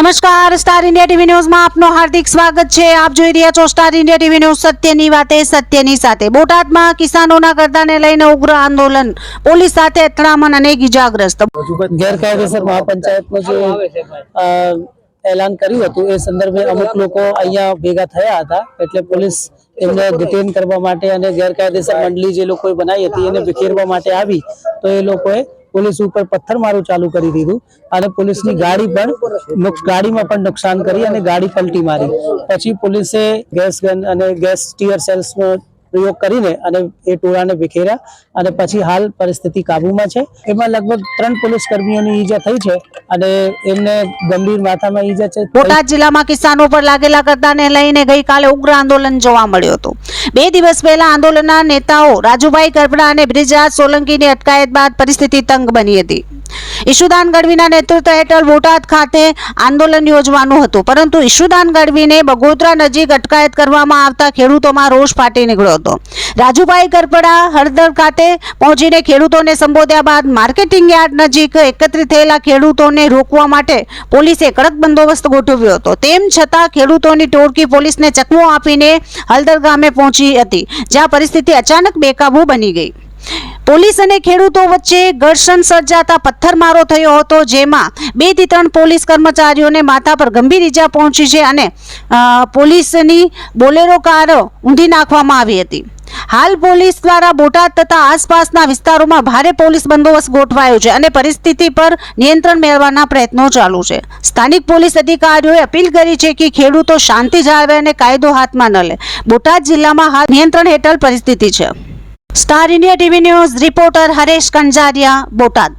નમસ્કાર, star India TV ન્યૂઝમાં આપનું હાર્દિક સ્વાગત છે. આપ જોઈ રહ્યા છો સ્ટાર ઇન્ડિયા ટીવી ન્યૂઝ સત્યની વાતે, સત્યની સાથે. બોટાદમાં કિસાનોના કરતાને લઈને ઉગ્ર આંદોલન. પોલીસ સાથે અથડામણ અને ઇજાગ્રસ્ત ગેરકાયદેસર મહાપંચાયતનું જે એલાન કર્યું હતું, એ સંદર્ભે અમુક લોકો અહીંયા ભેગા થયા હતા. એટલે પોલીસ એમને ડિટેન કરવા માટે અને ગેરકાયદેસર મંડળી જે લોકોએ બનાવી હતી, એને વિખેરવા માટે આવી. તો એ લોકોએ પોલીસ ઉપર પથ્થરમારું ચાલુ કરી દીધું અને પોલીસની ગાડી પણ ગાડીમાં પણ નુકસાન કરી અને ગાડી પલટી મારી. પછી પોલીસે ગેસ ગન અને ગેસ ટીયર સેલ્સનો પ્રયોગ કરીને અને એ ટોળાને વિખેર્યા અને પછી હાલ પરિસ્થિતિ કાબુમાં છે. એમાં લગભગ ત્રણ પોલીસ કર્મીઓની ઈજા થઈ છે અને એમને ગંભીર માથામાં ઈજા છે. બોટાદ જિલ્લામાં કિસાનો પર લાગેલા કરતાને લઈને ગઈકાલે ઉગ્ર આંદોલન જોવા મળ્યું હતું. બે દિવસ પહેલા આંદોલનના નેતાઓ રાજુભાઈ કરપડા અને બ્રિજરાજ સોલંકીની અટકાયત બાદ પરિસ્થિતિ તંગ બની હતી. ઈશુદાન ગઢવીના નેતૃત્વ હેઠળ બોટાદ ખાતે આંદોલન યોજવાનું હતું. પરંતુ ઈશુદાન ગઢવીને બગોદરા નજીક અટકાયત કરવામાં આવતા ખેડૂતોમાં રોષ ફાટી નીકળ્યો હતો. રાજુભાઈ ગરપડા હળદર ખાતે પહોંચીને ખેડૂતોને સંબોધ્યા બાદ માર્કેટિંગ યાર્ડ નજીક એકત્રિત થયેલા ખેડૂતોને રોકવા માટે પોલીસે કડક બંદોબસ્ત ગોઠવ્યો હતો. તેમ છતાં ખેડૂતોની ટોળકી પોલીસને ચકમો આપીને હળદર ગામે પહોંચી હતી, જ્યાં પરિસ્થિતિ અચાનક બેકાબૂ બની ગઈ. પોલીસ અને ખેડૂતો વચ્ચે ઘર્ષણ સર્જાતા પથ્થરમારો થયો હતો, જેમાં બેથી ત્રણ પોલીસ કર્મચારીઓને માથા પર ગંભીર ઈજા પહોંચી છે અને પોલીસની બોલેરો કારો ઊંધી નાખવામાં આવી હતી. હાલ પોલીસ દ્વારા બોટાદ તથા આસપાસના વિસ્તારોમાં ભારે પોલીસ બંદોબસ્ત ગોઠવાયો છે અને પરિસ્થિતિ પર નિયંત્રણ મેળવવાના પ્રયત્નો ચાલુ છે. સ્થાનિક પોલીસ અધિકારીઓએ અપીલ કરી છે કે ખેડૂતો શાંતિ જાળવે અને કાયદો હાથમાં ન લે. બોટાદ જિલ્લામાં હાલ નિયંત્રણ હેઠળ પરિસ્થિતિ છે. Star India TV news reporter Haresh Kanjariya Botad.